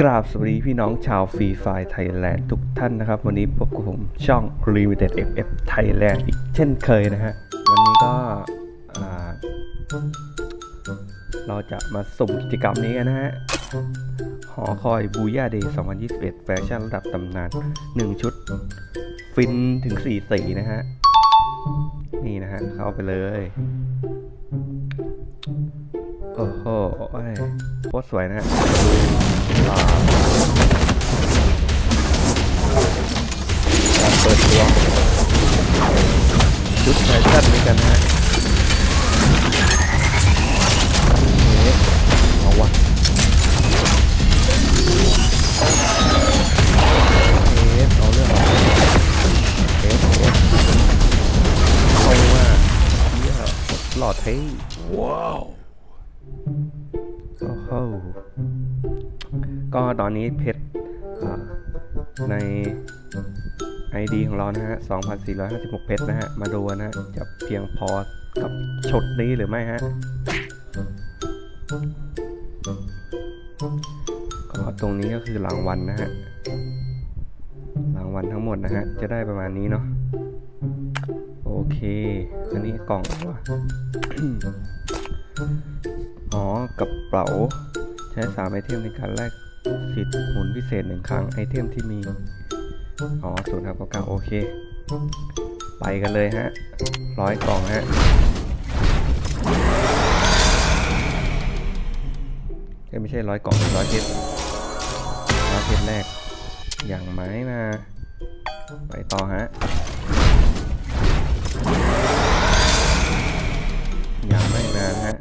กราบสวัสดีพี่น้องชาวฟรีไฟไทยแลนด์ทุกท่านนะครับ วันนี้พบกับผมช่อง Limited FF Thailand อีกเช่นเคยนะฮะ วันนี้ก็เราจะมาสุ่มกิจกรรมนี้กันนะฮะ หอคอยบูย่าเดย์ 2021 แฟชั่นระดับตำนาน 1 ชุด ฟินถึง 4 สีนะฮะ นี่นะฮะ เข้าไปเลยโอ้โหโคตรสวยนะฮะ อ่าการเปิดตัวชุดแฟชั่นด้วยกันนะฮะเอ๊ะเอาวะเอ๊ะเอาเรื่องเอาเอ๊ะเอ๊ะเอาว่าเหี้ยหลอดเท่ว้าว ก็ตอนนี้เพชรใน ID ของเรานะฮะ 2,456 เพชรนะฮะ มาดูนะฮะ จะเพียงพอกับชุดนี้หรือไม่ฮะ ก็ตรงนี้ก็คือรางวัลนะฮะ รางวัลทั้งหมดนะฮะ จะได้ประมาณนี้เนาะ โอเค อันนี้กล่องวะอ๋อกระเป๋า ใช้สามไอเทมในการแลก สิทธิ์หมุนพิเศษหนึ่งครั้งไอเทมที่มี อ๋อศูนย์ครับเก้าโอเค ไปกันเลยฮะร้อยกล่องฮะไม่ใช่ร้อยกล่องร้อยเพชรร้อยเพชรแรก อย่างไม้มา ไปต่อฮะอย่างไม่นานฮะ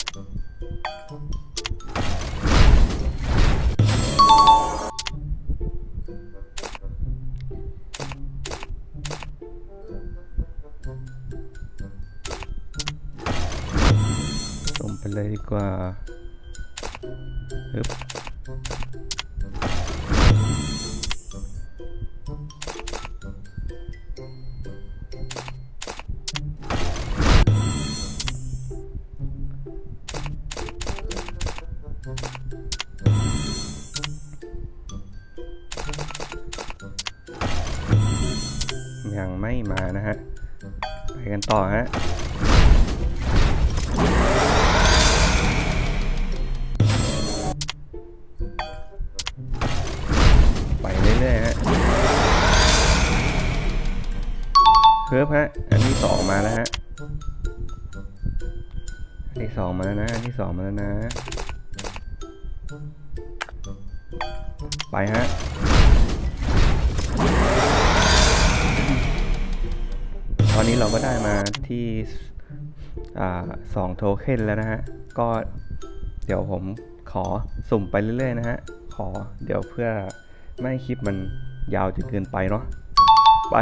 เลยดีกว่าฮึบยังไม่มานะฮะ ไปกันต่อฮะ ร์ฟฮะ อันที่สองมาแล้วฮะ อันที่สองมาแล้วนะ อันที่สองมาแล้วนะ ไปฮะ ตอนนี้เราก็ได้มาที่สองโทเค็นแล้วนะฮะ ก็เดี๋ยวผมขอสุ่มไปเรื่อยๆนะฮะ ขอเดี๋ยวเพื่อไม่ให้คลิปมันยาวจนเกินไปเนาะไป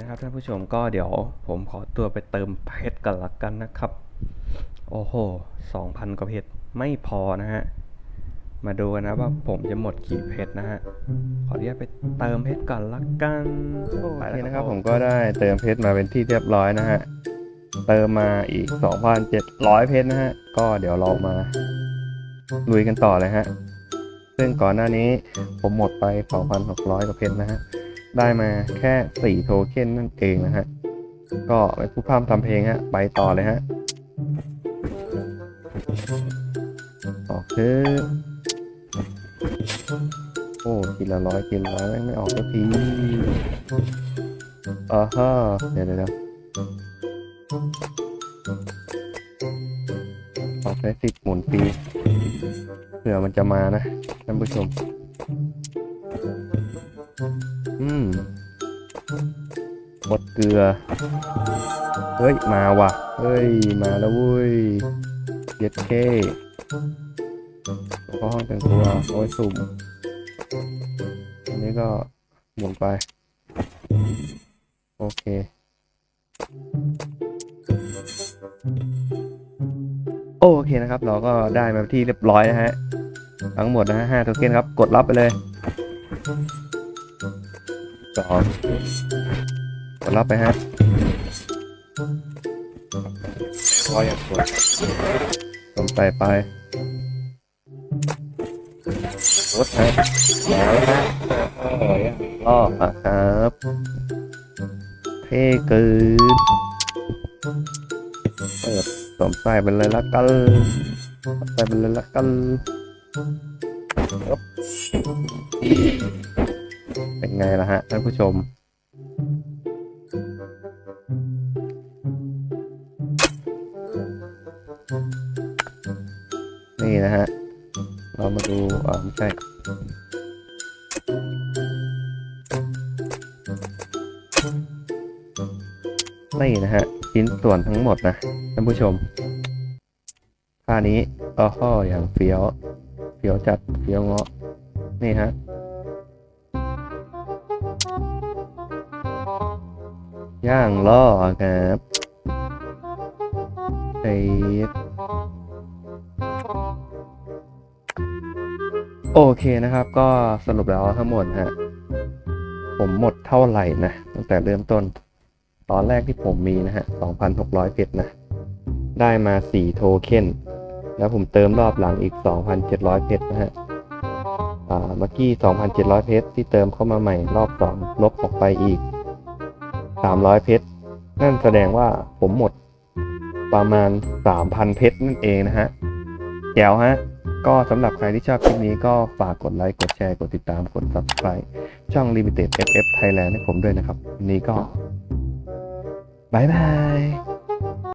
นะครับท่านผู้ชมก็เดี๋ยวผมขอตัวไปเติมเพชรกันละกันนะครับ โอ้โหสองพันกว่าเพชรไม่พอนะฮะ มาดูกันนะว่าผมจะหมดกี่เพชรนะฮะ ขออนุญาตไปเติมเพชรก่อนละกันโอเคนะครับผมก็ได้เติมเพชรมาเป็นที่เรียบร้อยนะฮะ เติมมาอีก 2,700 เพชรนะฮะ ก็เดี๋ยวเรามาลุยกันต่อเลยฮะ ซึ่งก่อนหน้านี้ผมหมดไป 2,600กว่าเพชรนะฮะ ได้มาแค่ 4 โทเค็นนั่นเองนะฮะ ก็ไปผู้พร่ำทำเพลงฮะ ไปต่อเลยฮะออกคือโอ้ทีละร้อยทีละร้อยแม่งไม่ออกสักทีอ่าฮะเดี๋ยวเดี๋ยวเดี๋ยวออกได้สิบหมุนปีเผื่อมันจะมานะท่านผู้ชม อืมหมดเกลือ เฮ้ย มาว่ะ เฮ้ย มาแล้วเว้ยเย็ดเค้ก็ห้องแต่งตัวเอาไว้สุ่ม อันนี้ก็หมุนไป โอเคโอเคนะครับ เราก็ได้มาที่เรียบร้อยนะฮะ ทั้งหมดนะฮะห้าโทเค็นครับ กดรับไปเลย สองกดรับไปฮะร้อยอย่างกดลงไปไปรถฮะแล้วฮะโอ้ยรอบอะครับเท่เกินเปิดสวมใส่ไปเลยละกันใส่ไปเลยละกันปึ๊บ เป็นไงล่ะฮะท่านผู้ชม นี่นะฮะ เรามาดูอ่าไม่ใช่นี่นะฮะชิ้นส่วนทั้งหมดนะท่านผู้ชมท่านี้อ้อห่ออย่างเฟี้ยวเฟี้ยวจัดเฟี้ยวเงาะนี่ฮะ ย่างล่อครับไอ้โอเคนะครับ ก็สรุปแล้วทั้งหมดฮะ ผมหมดเท่าไหร่นะ ตั้งแต่เริ่มต้น ตอนแรกที่ผมมีนะฮะ 2,600เพชรนะ ได้มา 4 โทเค็น แล้วผมเติมรอบหลังอีก 2,700เพชรนะฮะ อ่า เมื่อกี้ 2,700เพชรที่เติมเข้ามาใหม่รอบ 2 ลบออกไปอีก 300 เพชร นั่นแสดงว่าผมหมดประมาณ 3,000 เพชรนั่นเองนะฮะแจ๋วฮะ ก็สำหรับใครที่ชอบคลิปนี้ก็ฝากกดไลค์ กดแชร์ กดติดตาม กด subscribe ช่อง Limited FF Thailand ให้ผมด้วยนะครับ วันนี้ก็บายบาย